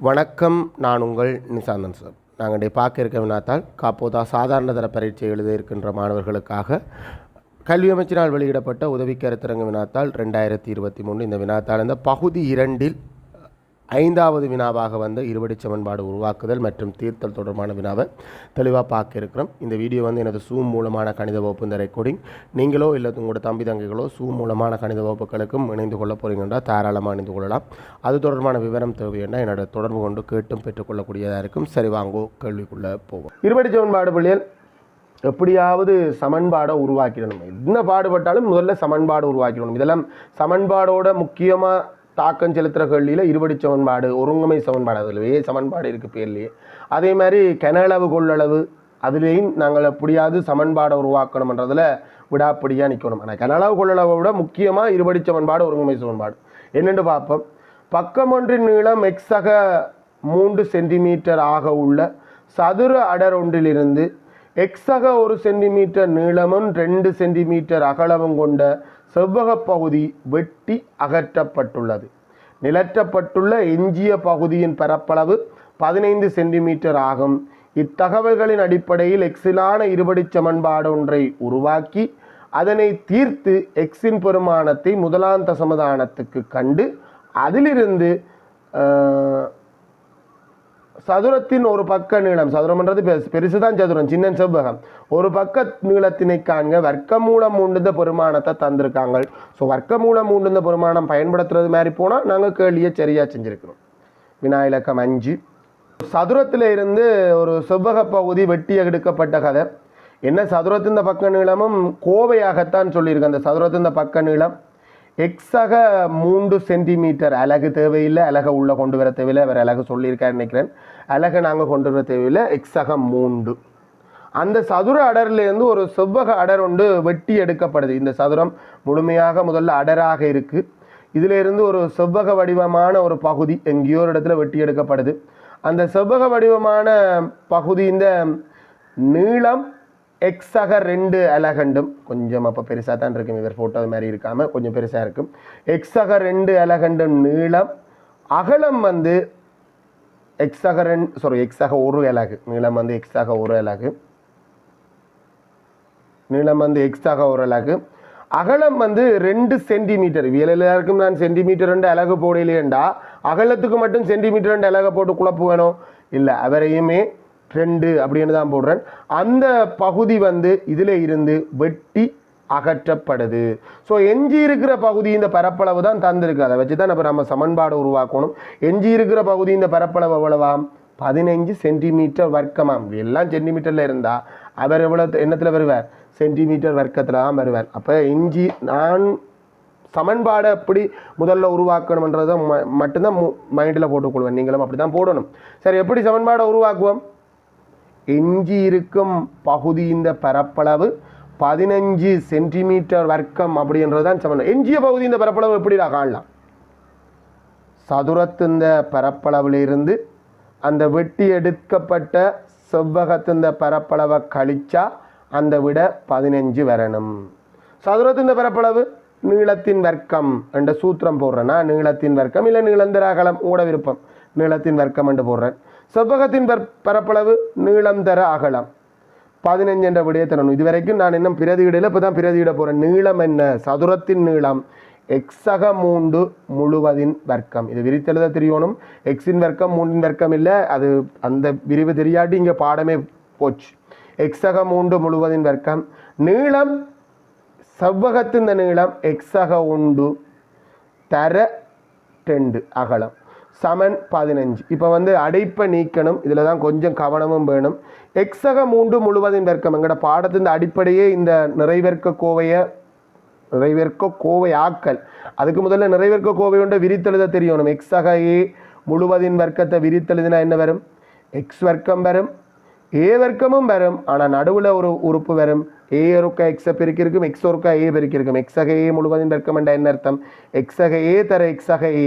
வணக்கம் நான் உங்கள் நிசாந்தன் சார். நாங்கள் இன்றைய பார்க்க இருக்க வினாத்தால் காப்போதா சாதாரண தர பரீட்சை எழுத இருக்கின்ற மாணவர்களுக்காக கல்வி அமைச்சினால் வெளியிடப்பட்ட உதவி கருத்தரங்க வினாத்தால் ரெண்டாயிரத்தி இருபத்தி மூணு இந்த வினாத்தால் இந்த பகுதி இரண்டில் ஐந்தாவது வினாவாக வந்து இருபடி சமன்பாடு உருவாக்குதல் மற்றும் தீர்த்தல் தொடர்பான வினாவை தெளிவாக பார்க்க இருக்கிறோம். இந்த வீடியோ வந்து எனது சூம் மூலமான கணித வகுப்பு இந்த ரெக்கார்டிங் நீங்களோ இல்லை உங்களோட தம்பி தங்கைகளோ சூம் மூலமான கணித வகுப்புகளுக்கும் இணைந்து கொள்ள போகிறீங்கன்னா தாராளமாக இணைந்து கொள்ளலாம். அது தொடர்பான விவரம் தேவையென்றால் என்னோட தொடர்பு கொண்டு கேட்டும் பெற்றுக்கொள்ளக்கூடியதாக இருக்கும். சரி வாங்கோ கேள்விக்குள்ளே போவோம். இருபடி சமன்பாடு பிள்ளைகள் எப்படியாவது சமன்பாடை உருவாக்கிடணும். என்ன பாடுபட்டாலும் முதல்ல சமன்பாடு உருவாக்கிடணும். இதெல்லாம் சமன்பாடோட முக்கியமாக தாக்கம் செலுத்துகிற கேள்வியில் இருபடி சமன்பாடு ஒருங்கமை சமன்பாடு அதுலயே சமன்பாடு இருக்குது பேர்லேயே. அதே மாதிரி கனளவு கொள்ளளவு அதுலேயும் நாங்கள் எப்படியாவது சமன்பாடை உருவாக்கணுன்றதில் விடாப்படியாக நிற்கணும் ஆனால் கனளவு கொள்ளளவை விட முக்கியமாக இருபடி சமன்பாடு ஒருங்கமை சமன்பாடு. என்னென்று பார்ப்போம். பக்கம் ஒன்றின் நீளம் எக்ஸக மூன்று சென்டிமீட்டர் ஆக உள்ள சதுர அடர் ஒன்றிலிருந்து எக்ஸக ஒரு சென்டிமீட்டர் நீளமும் ரெண்டு சென்டிமீட்டர் அகலமும் கொண்ட செவ்வக பகுதி வெட்டி அகற்றப்பட்டுள்ளது. நிலற்றப்பட்டுள்ள எஞ்சிய பகுதியின் பரப்பளவு பதினைந்து சென்டிமீட்டர் ஆகும். இத்தகவல்களின் அடிப்படையில் எக்ஸிலான இருபடி சமன்பாடு ஒன்றை உருவாக்கி அதனை தீர்த்து எக்ஸின் பெருமானத்தை முதலாம் தசமதானத்துக்கு கண்டு அதிலிருந்து சதுரத்தின் ஒரு பக்க நீளம். சதுரம்ன்றது பெருசு பெருசு தான் சதுரம். சின்ன செவ்வகம். ஒரு பக்க நீளத்தினை காண்க வர்க்கமூலம் உண்டுந்த பெருமானத்தை தந்திருக்காங்க. ஸோ வர்க்க மூலம் உண்டுந்த பெருமானம் பயன்படுத்துறது மாதிரி போனால் நாங்கள் கேள்வியை சரியாக செஞ்சுருக்கிறோம் வினா இலக்கம் அஞ்சு. சதுரத்தில் இருந்து ஒரு செவ்வக பகுதி வெட்டி எடுக்கப்பட்ட கதை. என்ன சதுரத்தின் பக்க நீளமும் கோவையாகத்தான் சொல்லியிருக்கு. அந்த சதுரத்தின் பக்க நீளம் எக்ஸக மூன்று சென்டிமீட்டர் அலகு தேவையில்லை அழகை உள்ளே கொண்டு வர தேவையில்லை வேறு அழகு சொல்லியிருக்காரு நினைக்கிறேன். அலகை நாங்கள் கொண்டு வர தேவையில்லை எக்ஸாக மூன்று. அந்த சதுர அடர்லேருந்து ஒரு செவ்வக அடர் ஒன்று வெட்டி எடுக்கப்படுது. இந்த சதுரம் முழுமையாக முதல்ல அடராக இருக்குது இதிலிருந்து ஒரு செவ்வக வடிவமான ஒரு பகுதி எங்கேயோ ஒரு இடத்துல வெட்டி எடுக்கப்படுது. அந்த செவ்வக வடிவமான பகுதி இந்த நீளம் எக்ஸாக ரெண்டு அலகண்டும். கொஞ்சம் அப்போ பெருசாக தான் இருக்கும். இவர் ஃபோட்டோ மாதிரி இருக்காமல் கொஞ்சம் பெருசாக இருக்கும். எக்ஸாக ரெண்டு அலகண்டும் நீளம். அகலம் வந்து எக்ஸாக ரெண்டு சாரி எக்ஸாக ஒரு அலகு. நீளம் வந்து எக்ஸாக ஒரு அலகு. நீளம் வந்து எக்ஸாக ஒரு அலகு. அகலம் வந்து ரெண்டு சென்டிமீட்டர். எல்லாருக்கும் நான் சென்டிமீட்டர் ரெண்டு அலகு போடலையேண்டா. அகலத்துக்கு மட்டும் சென்டிமீட்டர் ரெண்டு அழகை போட்டு குழப்பு வேணும். இல்லை அவரையுமே ரெண்டு அப்படின்னு தான் போடுறேன். அந்த பகுதி வந்து இதில் இருந்து வெட்டி அகற்றப்படுது. ஸோ எஞ்சி இருக்கிற பகுதி இந்த பரப்பளவு தான் தந்திருக்கு. அதை வச்சு தான் இப்போ நம்ம சமன்பாடு உருவாக்கணும். எஞ்சி இருக்கிற பகுதி இந்த பரப்பளவு எவ்வளவாம்? பதினைஞ்சு சென்டிமீட்டர் வர்க்கமாம். எல்லாம் சென்டிமீட்டரில் இருந்தால் அவர் எவ்வளோ எண்ணத்தில் வருவார்? சென்டிமீட்டர் வர்க்கத்தில் தான் வருவார். அப்போ இஞ்சி நான் சமன்பாடை எப்படி முதல்ல உருவாக்கணுன்றதை ம மட்டும்தான் மைண்டில் போட்டுக்கொள்வேன். நீங்களும் அப்படி தான் போடணும். சரி எப்படி சமன்பாடை உருவாக்குவோம்? எஞ்சி இருக்கும் பகுதி இந்த பரப்பளவு பதினஞ்சு சென்டிமீட்டர் வர்க்கம் அப்படின்றது தான் சமன் எஞ்சிய பகுதி இந்த பரப்பளவு எப்படி காணலாம்? சதுரத்தின் பரப்பளவிலிருந்து அந்த வெட்டி எடுக்கப்பட்ட செவ்வகத்தின் பரப்பளவை கழிச்சா அந்த விட பதினஞ்சு வரணும். சதுரத்தின் பரப்பளவு நீளத்தின் வர்க்கம் என்ற சூத்திரம் போடுறேன்னா நீளத்தின் வர்க்கம் இல்லை நீளந்தர அகலம் உங்களோட விருப்பம். நீளத்தின் வர்க்கம் என்று போடுறேன். செவ்வகத்தின் பர பரப்பளவு நீளம் தர அகலம். பதினஞ்சு என்ற விடையை தரணும் இதுவரைக்கும் நான் இன்னும் பிரதியிடல இப்போ தான் பிரதியிட போகிறேன் நீளம் என்ன? சதுரத்தின் நீளம். எக்ஸக மூன்று முழுவதின் வர்க்கம். இது விரித்தெழுத தெரியணும். எக்ஸின் வர்க்கம் மூன்றின் வர்க்கம் இல்லை. அது அந்த விரிவு தெரியாட்டி இங்கே பாடமே போச்சு. எக்ஸக மூன்று முழுவதின் வர்க்கம். நீளம் செவ்வகத்தின் நீளம் எக்ஸக உண்டு தர ரெண்டு அகலம். சமன் பதினஞ்சு. இப்போ வந்து அடைப்பை நீக்கணும். இதில் தான் கொஞ்சம் கவனமும் வேணும். எக்ஸக மூன்று முழுவதின் வர்க்கம் எங்களோட பாடத்தின் அடிப்படையே இந்த நிறைவேற்க கோவையை நிறைவேற்க கோவை ஆக்கல் அதுக்கு முதல்ல நிறைவேற்க கோவை விரித்தெழுத தெரியணும். எக்ஸக ஏ முழுவதின் வர்க்கத்தை விரித்தெழுதினா என்ன வரும்? எக்ஸ் வர்க்கம் வரும். ஏ வர்க்கமும் வரும். ஆனால் நடுவில் ஒரு உறுப்பு வரும். ஏ ஒருக்கா எக்ஸை பெருக்கிருக்கும் எக்ஸ் ஒருக்கா ஏ பெருக்கிருக்கும் எக்ஸக ஏ முழுவதின் வர்க்கம் என்ற என்ன அர்த்தம்? எக்ஸக ஏ தர எக்ஸக ஏ.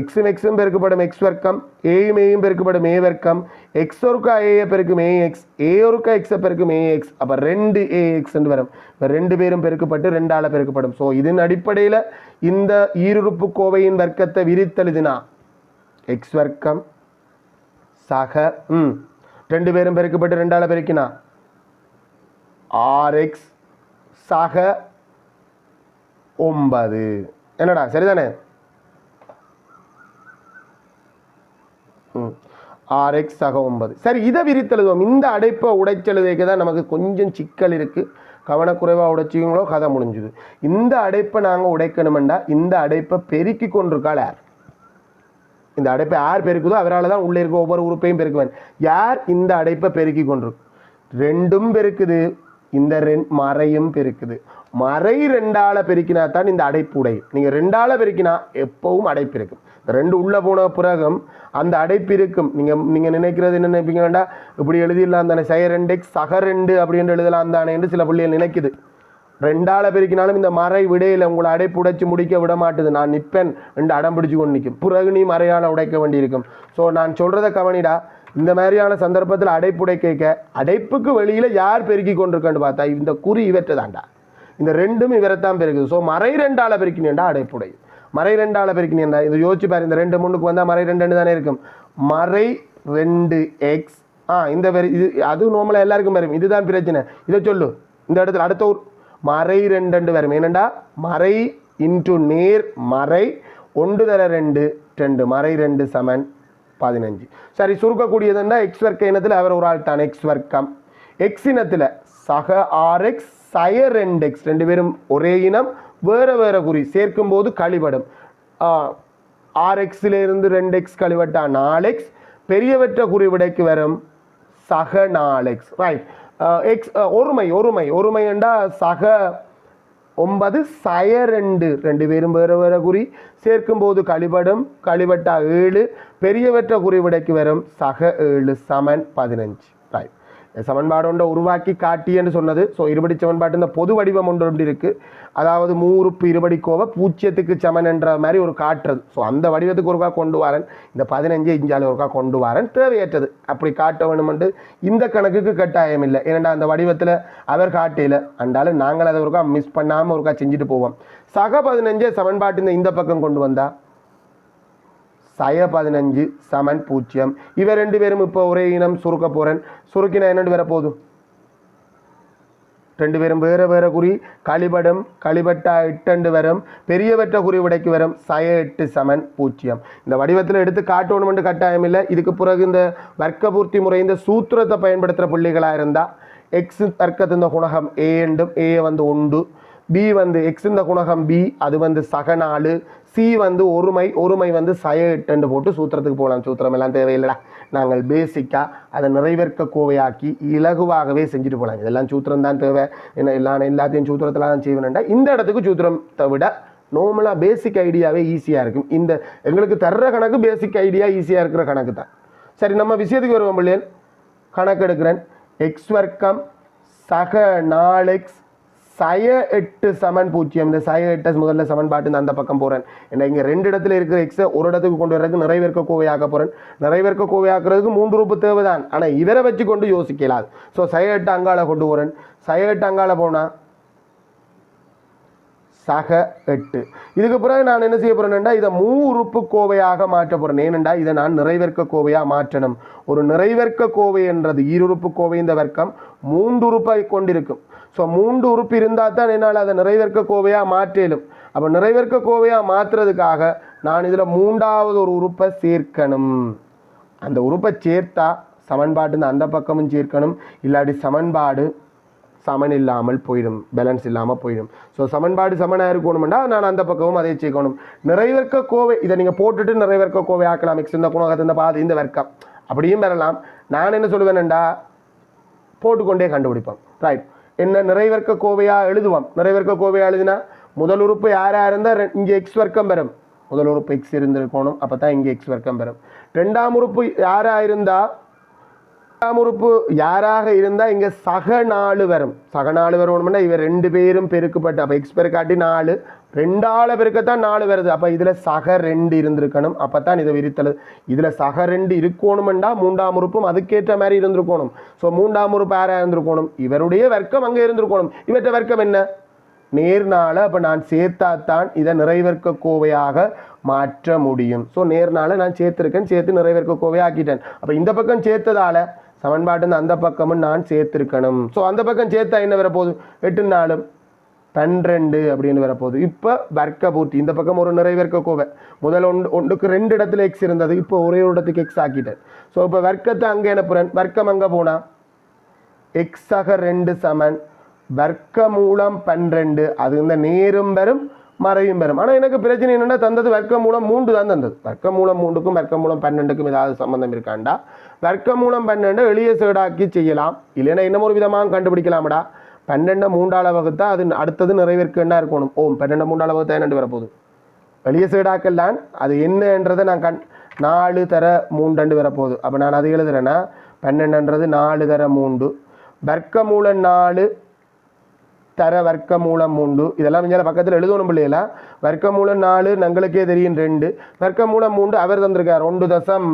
எக்ஸும் எக்ஸும் பெருக்கப்படும் எக்ஸ் வர்க்கம் ஏயும் ஏயும் பெருக்கப்படும் ஏ வர்க்கம். எக்ஸ் ஒருக்கா ஏஏ பெருக்கும் ஏ எக்ஸ் ஏ ஒருக்கா எக்ஸை பெருக்கும் ஏ எக்ஸ் அப்போ ரெண்டு ஏ எக்ஸ்ன்னு வரும். இப்போ ரெண்டு பேரும் பெருக்கப்பட்டு ரெண்டால் பெருக்கப்படும். ஸோ இதன் அடிப்படையில் இந்த ஈருறுப்பு கோவையின் வர்க்கத்தை விரித்தெழுதினா எக்ஸ் வர்க்கம் சக ம் ரெண்டு பேரும் பெருக்கப்பட்டு ரெண்டால் பெருக்கினா ஆர்எக்ஸ் சக ஒன்பது. என்னடா சரிதானே? ஆர்எக்ஸ் சக ஒன்பது. சரி இதை விரித்தெழுதுவோம். இந்த அடைப்பை உடைச்செழுதைக்கு தான் நமக்கு கொஞ்சம் சிக்கல் இருக்குது கவனக்குறைவாக உடைச்சிங்களோ கதை முடிஞ்சுது. இந்த அடைப்பை நாங்கள் உடைக்கணுமெண்டா இந்த அடைப்பை பெருக்கி கொண்டிருக்காள் யார்? இந்த அடைப்பை யார் பெருக்குதோ அவரால் தான் உள்ளே இருக்க ஒவ்வொரு உறுப்பையும் பெருக்குவேன் யார் இந்த அடைப்பை பெருக்கி கொண்டிருக்கு? ரெண்டும் பெருக்குது. இந்த ரெண் மறையும் பெருக்குது. மறை ரெண்டால பெருக்கினா தான் இந்த அடைப்பு உடையும் நீங்கள் ரெண்டால பெருக்கினா எப்பவும் அடைப்பு இருக்கும். ரெண்டு உள்ளே போன பிறகும் அந்த அடைப்பு இருக்கும். நீங்கள் நீங்கள் நினைக்கிறது என்ன நினைப்பீங்கன்னா இப்படி எழுதிடலாம் தானே. சய ரெண்டு சக ரெண்டு அப்படின்னு எழுதலாம் தானே என்று சில பிள்ளைகள் நினைக்குது. ரெண்டால பெருக்கினாலும் இந்த மறை விடையில் உங்களை அடைப்பு உடைச்சு முடிக்க விட மாட்டுது. நான் நிற்பேன் ரெண்டு அடம் பிடிச்சு கொண்டு நிற்கும் பிறகு நீ மறையால உடைக்க வேண்டியிருக்கும். ஸோ நான் சொல்கிறத கவனிடா. இந்த மாதிரியான சந்தர்ப்பத்தில் அடைப்புடை கேட்க அடைப்புக்கு வெளியில் யார் பெருக்கி கொண்டிருக்கன்னு பார்த்தா இந்த குறி இவற்றை தாண்டா இந்த ரெண்டும் இவரைத்தான் பெருக்குது. ஸோ மறை ரெண்டால் பெருக்கினேன்டா அடைப்புடை. மறை ரெண்டால் பெருக்கினேன்டா. இது யோசிச்சு பாரு இந்த ரெண்டு மூணுக்கு வந்தால் மறை ரெண்டு தானே இருக்கும். மறை ரெண்டு எக்ஸ் ஆ இந்த வெரி இது அது நார்மலாக எல்லாருக்கும் வரும். இதுதான் பிரச்சனை. இதை சொல்லு. இந்த இடத்துல அடுத்த ஒரு மறை ரெண்டு வரும். என்னண்டா மறை இன்டு நேர் மறை ஒன்று தர ரெண்டு ரெண்டு. மறை ரெண்டு சமன் பதினஞ்சு. சரி சுருக்கக்கூடியதுன்னா எக்ஸ் வர்க்க இனத்தில் அவர் ஒரு ஆள் தான் எக்ஸ் வர்க்கம். எக்ஸ் இனத்தில் சக ஆர்எக்ஸ் சய ரெண்டு எக்ஸ் ரெண்டு பேரும் ஒரே இனம் வேறு வேறு குறி. சேர்க்கும் போது கழிபடும் ஆர்எக்ஸில் இருந்து ரெண்டு எக்ஸ் கழிவட்டா நாலு எக்ஸ் பெரியவற்ற குறிவிடைக்கு வரும் சக நாலு எக்ஸ் ரைட் எக்ஸ் ஒருமை ஒருமை. ஒருமைண்டா சக ஒன்பது சய ரெண்டு. ரெண்டு பேரும் வேறு வேறு குறி. சேர்க்கும்போது கழிபடும் கழிவட்டா ஏழு. பெரியவற்ற குறிவிடைக்கு வரும் சக ஏழு சமன் பதினஞ்சு. ரைட் சமன்பாடு ஒன்றை உருவாக்கி காட்டி என்று சொன்னது. ஸோ இருபடி சமன்பாட்டு இந்த பொது வடிவம் ஒன்று ஒன்று இருக்குது அதாவது மூறுப்பு இருபடி கோவை பூச்சியத்துக்கு சமன் என்ற மாதிரி ஒரு காட்டுறது. ஸோ அந்த வடிவத்துக்கு ஒருக்கா கொண்டு வரேன் இந்த பதினஞ்சு இஞ்சாலும் ஒருக்கா கொண்டு வரேன் தேவையற்றது. அப்படி காட்ட வேணுமென்று இந்த கணக்குக்கு கட்டாயம் இல்லை ஏன்னா அந்த வடிவத்தில் அவர் காட்டையில் அண்டாலும் நாங்கள் அதை ஒருக்கா மிஸ் பண்ணாமல் ஒருக்கா செஞ்சுட்டு போவோம். சக பதினஞ்சே சமன்பாட்டு இந்த இந்த பக்கம் கொண்டு வந்தால் சய பதினஞ்சு சமன் பூஜ்ஜியம் இவ ரெண்டு பேரும் இப்போ ஒரே இனம் சுருக்க போகிறேன் சுருக்கினா என்னென்று வர போதும் ரெண்டு பேரும் வேறு வேறு குறி கழிபடும் களிபட்டா எட்டண்டு வரும். பெரியவற்ற குறி உடைக்கு வரும். சய எட்டு சமன் பூஜ்ஜியம் இந்த வடிவத்தில் எடுத்து காட்டணுமென்று கட்டாயம் இல்லை. இதுக்கு பிறகு இந்த வர்க்கபூர்த்தி முறை இந்த சூத்திரத்தை பயன்படுத்துகிற பிள்ளைகளாக இருந்தால் எக்ஸ் தர்க்கத்தின் குணகம் ஏ என்றும் ஏ வந்து உண்டு. பி வந்து எக்ஸ் இந்த குணகம் பி அது வந்து சக நாலு. சி வந்து ஒருமை ஒருமை வந்து சய எட்டுன்னு போட்டு சூத்திரத்துக்கு போகலாம் சூத்திரம் எல்லாம் தேவையில்லைடா. நாங்கள் பேசிக்காக அதை நிறைவேற்க கோவையாக்கி இலகுவாகவே செஞ்சுட்டு போகலாம் இதெல்லாம் சூத்திரம் தான் தேவை என்ன எல்லாம் எல்லாத்தையும் சூத்திரத்தில் தான் செய்வேன்டா இந்த இடத்துக்கு சூத்திரத்தை விட நார்மலாக பேசிக் ஐடியாவே ஈஸியாக இருக்கும். இந்த எங்களுக்கு தர்ற கணக்கு பேசிக் ஐடியா ஈஸியாக இருக்கிற கணக்கு தான். சரி நம்ம விஷயத்துக்கு வருவோம் பிள்ளையன். கணக்கு எடுக்கிறேன் எக்ஸ் வர்க்கம் சக நாலு எக்ஸ் சய எட்டு சமன் பூஜ்ஜியம். இந்த சய எட்டு முதல்ல சமன்பாட்டு இந்த அந்த பக்கம் போகிறேன் ஏன்னா இங்கே ரெண்டு இடத்துல இருக்கிற எக்ஸை ஒரு இடத்துக்கு கொண்டு வரதுக்கு நிறைவேற்க கோவையாக்க போகிறேன் நிறைவேற்க கோவையாக்குறதுக்கு மூன்று ரூபு தேவைதான். ஆனால் இதரை வச்சு கொண்டு யோசிக்கலாது ஸோ சய எட்டு அங்கால கொண்டு போகிறேன் சய எட்டு அங்கால போனால் சக எட்டு. இதுக்கு பிறகு நான் என்ன செய்ய போறேன்டா இதை மூ உறுப்பு கோவையாக மாற்ற போகிறேன் ஏனெண்டா இதை நான் நிறைவேற்க கோவையாக மாற்றணும். ஒரு நிறைவேற்க கோவை என்றது ஈருறுப்பு கோவை இந்த வர்க்கம் மூன்று உறுப்பை கொண்டிருக்கும். ஸோ மூன்று உறுப்பு இருந்தால் தான் என்னால் அதை நிறைவேற்க கோவையாக மாற்றலும். அப்போ நிறைவேற்க கோவையாக மாற்றுறதுக்காக நான் இதில் மூன்றாவது ஒரு உறுப்பை சேர்க்கணும். அந்த உறுப்பை சேர்த்தா சமன்பாட்டு அந்த பக்கமும் சேர்க்கணும். இல்லாட்டி சமன்பாடு சமன் இல்லாமல் போயிடும். பேலன்ஸ் இல்லாமல் போயிடும். ஸோ சமன்பாடு சமனாக இருக்கணும்னா நான் அந்த பக்கமும் அதை சேர்க்கணும். நிறைவேற்க கோவை இதை நீங்கள் போட்டுட்டு நிறைவேற்க கோவை ஆக்கலாம். மிக்ஸ் இந்த குணகத்து இந்த பாதி இந்த வர்க்கம். அப்படியும் பெறலாம். நான் என்ன சொல்லுவேன்டா போட்டுக்கொண்டே கண்டுபிடிப்போம். ரைட் என்ன நிறைவேற்க கோவையாக எழுதுவோம்? நிறைவேற்க கோவையாக எழுதினா முதல் உறுப்பு யாராக இருந்தால் இங்கே எக்ஸ் வர்க்கம் பெறும். முதல் உறுப்பு எக்ஸ் இருந்திருக்கணும் அப்போ தான் இங்கே எக்ஸ் வர்க்கம் பெறும். ரெண்டாம் உறுப்பு யாராக இருந்தால் ரெண்டாம் உறுப்பு யாராக இருந்தால் இங்கே சக நாலு வரும் சக நாலு வரணும்னா இவர் ரெண்டு பேரும் பெருக்கப்பட்டு அப்போ எக்ஸ் பெருக்காட்டி நாலு. ரெண்டால பெருக்கத்தான் நாலு வருது. அப்போ இதில் சக ரெண்டு இருந்திருக்கணும். அப்போ தான் இதை விரித்தல். இதில் சக ரெண்டு இருக்கணுமெண்டா மூன்றாம் உறுப்பும் அதுக்கேற்ற மாதிரி இருந்திருக்கணும். ஸோ மூன்றாம் உறுப்பு யாராக இருந்திருக்கணும்? இவருடைய வர்க்கம் அங்கே இருந்திருக்கணும். இவற்ற வர்க்கம் என்ன? நேர்னால அப்போ நான் சேர்த்தாத்தான் இதை நிறைவேற்க கோவையாக மாற்ற முடியும். ஸோ நேர்னால நான் சேர்த்துருக்கேன் சேர்த்து நிறைவேற்க கோவை ஆக்கிட்டேன் அப்போ இந்த பக்கம் சேர்த்ததால சமன்பாட்டுன்னு அந்த பக்கமும் நான் சேர்த்திருக்கணும். ஸோ அந்த பக்கம் சேர்த்தா என்ன வரப்போகுது? எட்டு நாளும் பன்னிரெண்டு அப்படின்னு வரப்போகுது. இப்போ வர்க்க பூர்த்தி. இந்த பக்கம் ஒரு நிறைவேற்க கோவை. முதல்ல ஒன்று ஒன்றுக்கு ரெண்டு இடத்துல எக்ஸ் இருந்தது. இப்போ ஒரே ஒரு இடத்துக்கு எக்ஸ் ஆக்கிட்டேன். ஸோ இப்போ வர்க்கத்தை அங்கே அனுப்புகிறேன் வர்க்கம் அங்கே போனால் எக்ஸாக ரெண்டு சமன். வர்க்க மூலம் பன்னிரெண்டு. அது இந்த நேரும் வரும். மறையும் பெறும் ஆனால் எனக்கு பிரச்சனை என்னென்னா தந்தது வர்க்க மூலம் மூன்று தான் தந்தது. வர்க்க மூலம் மூன்றுக்கும் வர்க்க மூலம் பன்னெண்டுக்கும் ஏதாவது சம்மந்தம் இருக்காண்டா? வர்க்க மூலம் பன்னெண்டு எளிய சேடாக்கி செய்யலாம். இல்லைன்னா இன்னும் ஒரு விதமாக கண்டுபிடிக்கலாமடா. பன்னெண்டை மூன்றாள் வகுத்தா அது அடுத்தது நிறைவேற்க என்ன இருக்கணும்? ஓம் பன்னெண்டு மூன்றாள் வகுத்தா என்னண்டு வரப்போகுது. வெளிய சைடாக்கெல்லாம் அது என்னன்றதை நான் கண் நாலு தர மூண்டண்டு வரப்போகுது. அப்போ நான் அது எழுதுறேன்னா பன்னெண்டுன்றது நாலு தர மூண்டு வர்க்க மூலம் நாலு தர வர்க்க மூலம் மூன்று. இதெல்லாம் இங்கே பக்கத்தில் எழுதணும் பிள்ளைகளா? வர்க்க மூலம் நாலு நங்களுக்கே தெரியும் ரெண்டு. வர்க்க மூலம் மூன்று அவர் தந்திருக்கார். ஒன்று தசம்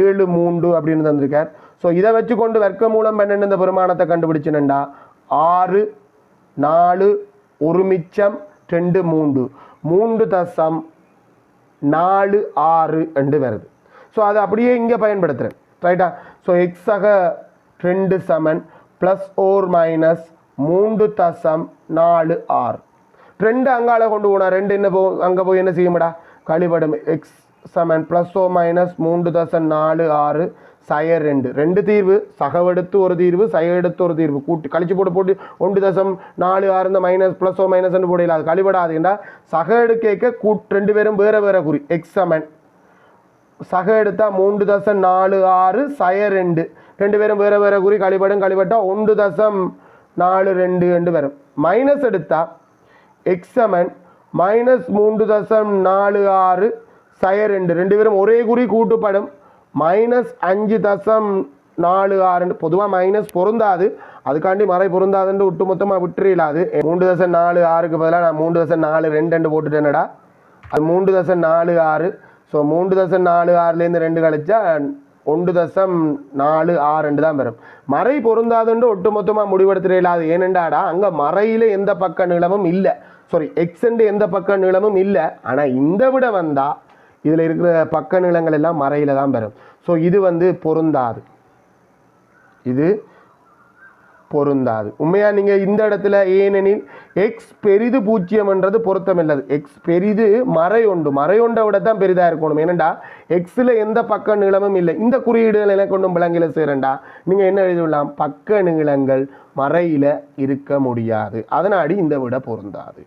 ஏழு மூன்று அப்படின்னு தந்திருக்கார். ஸோ இதை வச்சுக்கொண்டு வர்க்க மூலம் பன்னெண்டு இந்த பெருமானத்தை கண்டுபிடிச்சினண்டா? ஆறு நாலு ஒரு மிச்சம் ரெண்டு மூன்று. மூன்று தசம் நாலு ஆறு ரெண்டு வருது. ஸோ அதை அப்படியே இங்கே பயன்படுத்துகிறேன் ரைட்டா ஸோ எக்ஸாக ரெண்டு சமன் ப்ளஸ் ஓர் மைனஸ் மூன்று தசம் நாலு ஆறு. ரெண்டு அங்கால கொண்டு போனால் ரெண்டு என்ன போ அங்கே போய் என்ன செய்யும்டா? கழிபடும் எக்ஸ் சமன் ப்ளஸ் ஓ மைனஸ் மூன்று தசம் நாலு ஆறு சய ரெண்டு. ரெண்டு தீர்வு சகவெடுத்து ஒரு தீர்வு சய எடுத்து ஒரு தீர்வு. கூட்டி கழிச்சு போட்டு போட்டு ஒன்று தசம் நாலு ஆறு இந்த மைனஸ் ப்ளஸ் ஓ மைனஸ்னு போடல அது கழிபடாதுண்டா சக எடுக்க கூட் ரெண்டு பேரும் வேறு வேறு குறி. எக்ஸ் சமன். சக எடுத்தால் மூன்று தசம் நாலு ஆறு சய ரெண்டு. ரெண்டு பேரும் வேறு வேற குறி கழிபடும் கழிபட்டால் ஒன்று தசம் நாலு ரெண்டு ரெண்டு வரும். மைனஸ் எடுத்தால் எக்ஸமன் மைனஸ் மூன்று தசம் நாலு ஆறு சய ரெண்டு. ரெண்டு பேரும் ஒரே குறி கூட்டுப்படும். மைனஸ் அஞ்சு தசம் நாலு ஆறு பொதுவாக மைனஸ் பொருந்தாது. அதுக்காண்டி மறை பொருந்தாதுன்னு விட்டு மொத்தமாக விட்டுறிலாது. மூன்று தசம் நாலு ஆறுக்கு பதிலாக நான் மூன்று தசம் நாலு ரெண்டு ரெண்டு போட்டுட்டேனடா. அது மூன்று தசம் நாலு ஆறு. ஸோ மூன்று தசம் நாலு ஆறுலேருந்து ரெண்டு கழிச்சா ஒன்று தசம் நாலு ஆறு ரெண்டு தான் வரும். மறை பொருந்தாதுண்டு ஒட்டுமொத்தமாக முடிவெடுத்துட இல்லாது ஏனெண்டாடா அங்கே மறையில் எந்த பக்க நீளமும் இல்லை. சாரி எக்ஸெண்டு எந்த பக்க நீளமும் இல்லை. ஆனால் இந்த விட வந்தால் இதில் இருக்கிற பக்க நிலங்கள் எல்லாம் மறையில் தான் வரும். ஸோ இது வந்து பொருந்தாது. இது பொருந்தாது. உண்மையாக நீங்கள் இந்த இடத்துல ஏனெனில் எக்ஸ் பெரிது பூஜ்ஜியம்ன்றது பொருத்தமில்லது. எக்ஸ் பெரிது மறை உண்டு. மறை உண்டை விட தான் பெரிதாக இருக்கணும் ஏனண்டா எக்ஸில் எந்த பக்க நீளமும் இல்லை. இந்த குறியீடுகள் எனக்கு கொண்டும் விலங்கில சேரண்டா? நீங்கள் என்ன எழுதிவிடலாம் பக்க நீளங்கள் மறையில் இருக்க முடியாது. அதனாடி இந்த விட பொருந்தாது.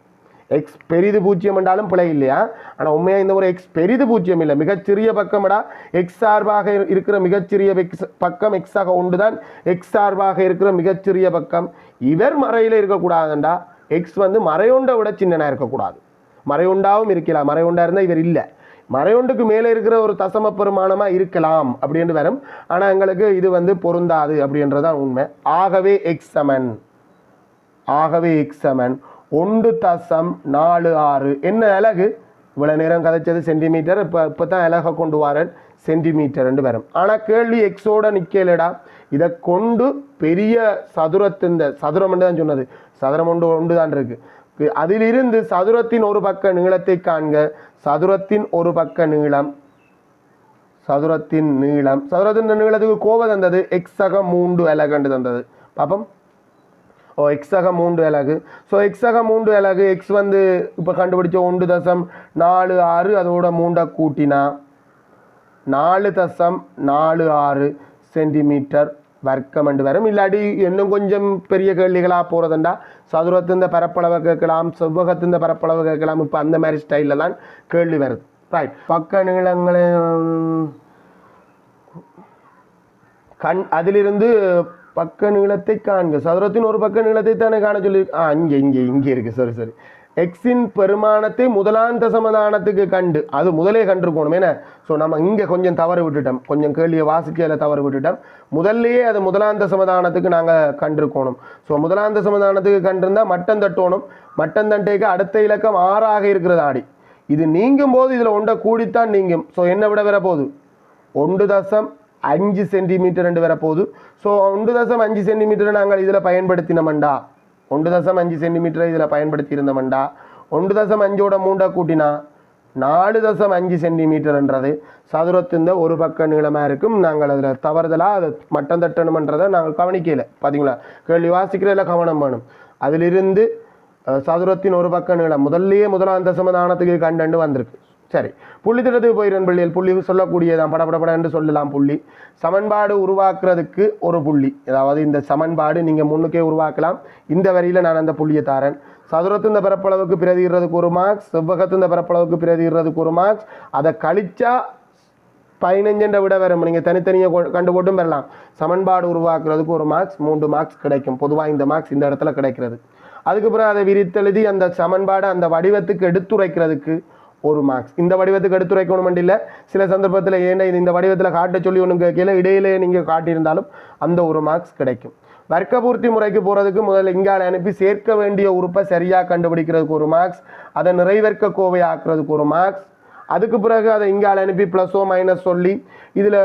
எக்ஸ் பெரிது பூஜ்ஜியம் என்றாலும் பிழை இல்லையா? ஆனால் உண்மையாக இந்த ஒரு எக்ஸ் பெரிது பூஜ்ஜியம் இல்லை. மிகச்சிறிய பக்கம்டா. எக்ஸ் சார்பாக இரு- இருக்கிற மிகச்சிறிய எக்ஸ் பக்கம் எக்ஸாக உண்டு தான் எக்ஸ் சார்பாக இருக்கிற மிகச்சிறிய பக்கம் இவர் மறையில் இருக்கக்கூடாதுண்டா. எக்ஸ் வந்து மறையுண்டை விட சின்னனாக இருக்கக்கூடாது. மறையுண்டாவும் இருக்கலாம். மறையுண்டா இருந்தால் இவர் இல்லை. மறையொண்டுக்கு மேலே இருக்கிற ஒரு தசம பெருமானமாக இருக்கலாம் அப்படின்னு வரும். ஆனால் எங்களுக்கு இது வந்து பொருந்தாது அப்படின்றதான் உண்மை. ஆகவே எக்ஸ் சமன். ஆகவே எக்ஸ் சமன். ஒன்று தசம் நாலு ஆறு. என்ன அலகு? இவ்வளோ நேரம் கதைச்சது சென்டிமீட்டர் இப்போ இப்போ தான் அலகை கொண்டு வரேன். சென்டிமீட்டர்னு வரும். ஆனால் கேள்வி எக்ஸோட நிற்கலடா இதை கொண்டு பெரிய சதுரத்தின் சதுரம் தான் சொன்னது. சதுரம் ஒன்று ஒன்று தான் இருக்குது அதிலிருந்து சதுரத்தின் ஒரு பக்க நீளத்தை காண்க. சதுரத்தின் ஒரு பக்க நீளம். சதுரத்தின் நீளம். சதுரத்தின் நீளத்துக்கு கோவை தந்தது. எக்ஸக மூன்று அலகண்டு தந்தது. பாப்போம். எக்ஸாக மூன்று அலகு. ஸோ எக்ஸாக மூன்று அலகு எக்ஸ் வந்து இப்போ கண்டுபிடிச்ச ஒன்று தசம் நாலு ஆறு அதோட மூண்டை கூட்டினா நாலு தசம் நாலு ஆறு சென்டிமீட்டர் வர்க்கம் என்று வரும். இல்லாட்டி இன்னும் கொஞ்சம் பெரிய கேள்விகளாக போகிறதுண்டா சதுரத்தின் பரப்பளவை கேட்கலாம் செவ்வகத்தின் பரப்பளவை கேட்கலாம். இப்போ அந்த மாதிரி ஸ்டைலில் தான் கேள்வி வருது. ரைட் பக்க நீளங்களை கண் அதிலிருந்து பக்க நீளத்தை காண்க. சதுரத்தின் ஒரு பக்க நீளத்தை தானே காண சொல்லி ஆ இங்கே இங்கே இங்கே இருக்குது சரி சரி. எக்ஸின் பெருமானத்தை முதலாந்த சமதானத்துக்கு கண்டு. அது முதலே கண்டிருக்கணும். ஏன்னா ஸோ நம்ம இங்கே கொஞ்சம் தவறு விட்டுட்டோம். கொஞ்சம் கேள்வியை வாசிக்கையில் தவறு விட்டுட்டோம். முதல்லையே அது முதலாந்த சமதானத்துக்கு நாங்கள் கண்டிருக்கணும். ஸோ முதலாந்த சமதானத்துக்கு கண்டிருந்தால் மட்டம் தட்டணும். மட்டம் தண்டைக்கு அடுத்த இலக்கம் ஆறாக இருக்கிறது ஆடி. இது நீங்கும் போது இதில் ஒன்றை கூடித்தான் நீங்கும். ஸோ என்ன விட வர போகுது ஒன்று தசம் அஞ்சு சென்டிமீட்டர் ரெண்டு வரப்போகுது. ஸோ ஒன்று தசம் அஞ்சு சென்டிமீட்டரை நாங்கள் இதில் பயன்படுத்தினோம்டா ஒன்று தசம் அஞ்சு சென்டிமீட்டரை இதில் பயன்படுத்தியிருந்தோம்டா ஒன்று தசம் அஞ்சோட மூண்டை கூட்டினா நாலு தசம் அஞ்சு சென்டிமீட்டர்ன்றது சதுரத்தின் ஒரு பக்க நீளமாக இருக்கும். நாங்கள் அதில் தவறுதலாக அதை மட்டம் தட்டணுமன்றதை நாங்கள் கவனிக்கல. பார்த்தீங்களா? கேள்வி வாசிக்கிறதில் கவனம் வேணும். அதிலிருந்து சதுரத்தின் ஒரு பக்க நீளம். முதல்லையே முதலாம் தசமதானத்துக்கு கண்டண்டு வந்திருக்கு. சரி. புள்ளி திட்டத்துக்கு போயிடும் பிள்ளைகள் புள்ளி சொல்லக்கூடியதான் படபடபட என்று சொல்லலாம் புள்ளி. சமன்பாடு உருவாக்குறதுக்கு ஒரு புள்ளி. அதாவது இந்த சமன்பாடு நீங்கள் முன்னுக்கே உருவாக்கலாம். இந்த வரியில் நான் அந்த புள்ளியை தாரேன். சதுரத்தின் பரப்பளவுக்கு பிரதிகிறதுக்கு ஒரு மார்க்ஸ் செவ்வகத்தின் பரப்பளவுக்கு பிரதிகிறதுக்கு ஒரு மார்க்ஸ் அதை கழிச்சா பதினஞ்சுன்ற விட வரும். நீங்கள் தனித்தனியாக கண்டு போட்டும் பெறலாம். சமன்பாடு உருவாக்குறதுக்கு ஒரு மார்க்ஸ் மூன்று மார்க்ஸ் கிடைக்கும். பொதுவாக இந்த மார்க்ஸ் இந்த இடத்துல கிடைக்கிறது. அதுக்கப்புறம் அதை விரித்தெழுதி அந்த சமன்பாடு அந்த வடிவத்துக்கு எடுத்துரைக்கிறதுக்கு ஒரு மார்க்ஸ் இந்த வடிவத்துக்கு எடுத்துரைக்கணும் இல்லை. சில சந்தர்ப்பத்தில் ஏன்னா இது இந்த வடிவத்தில் காட்ட சொல்லி ஒன்றும் கேட்கல இடையிலே நீங்கள் காட்டியிருந்தாலும் அந்த ஒரு மார்க்ஸ் கிடைக்கும். வர்க்க பூர்த்தி முறைக்கு போகிறதுக்கு முதல்ல இங்கால அனுப்பி சேர்க்க வேண்டிய உறுப்பை சரியாக கண்டுபிடிக்கிறதுக்கு ஒரு மார்க்ஸ் அதை நிறைவேற்க கோவை ஆக்குறதுக்கு ஒரு மார்க்ஸ் அதுக்கு பிறகு அதை இங்கால அனுப்பி ப்ளஸோ மைனஸ் சொல்லி இதில்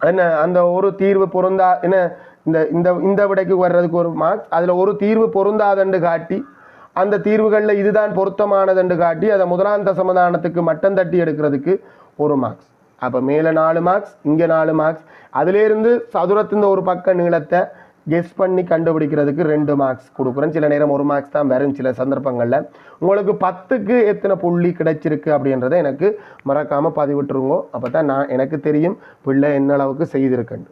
என்ன அந்த ஒரு தீர்வு பொருந்தா என்ன இந்த இந்த இந்த விடைக்கு வர்றதுக்கு ஒரு மார்க்ஸ் அதில் ஒரு தீர்வு பொருந்தாதண்டு காட்டி அந்த தீர்வுகளில் இதுதான் பொருத்தமானதுன்னு காட்டி அதை முதலாந்த சமதானத்துக்கு மட்டம் தட்டி எடுக்கிறதுக்கு ஒரு மார்க்ஸ் அப்போ மேலே நாலு மார்க்ஸ் இங்கே நாலு மார்க்ஸ் அதிலேருந்து சதுரத்தின் ஒரு பக்க நீளத்தை கெஸ் பண்ணி கண்டுபிடிக்கிறதுக்கு ரெண்டு மார்க்ஸ் கொடுக்குறேன். சில நேரம் ஒரு மார்க்ஸ் தான் வரும் சில சந்தர்ப்பங்களில். உங்களுக்கு பத்துக்கு எத்தனை புள்ளி கிடைச்சிருக்கு அப்படின்றத எனக்கு மறக்காமல் பதிவிட்டுருங்கோ. அப்போ தான் நான் எனக்கு தெரியும் பிள்ளை என்ன அளவுக்கு செய்திருக்கேன்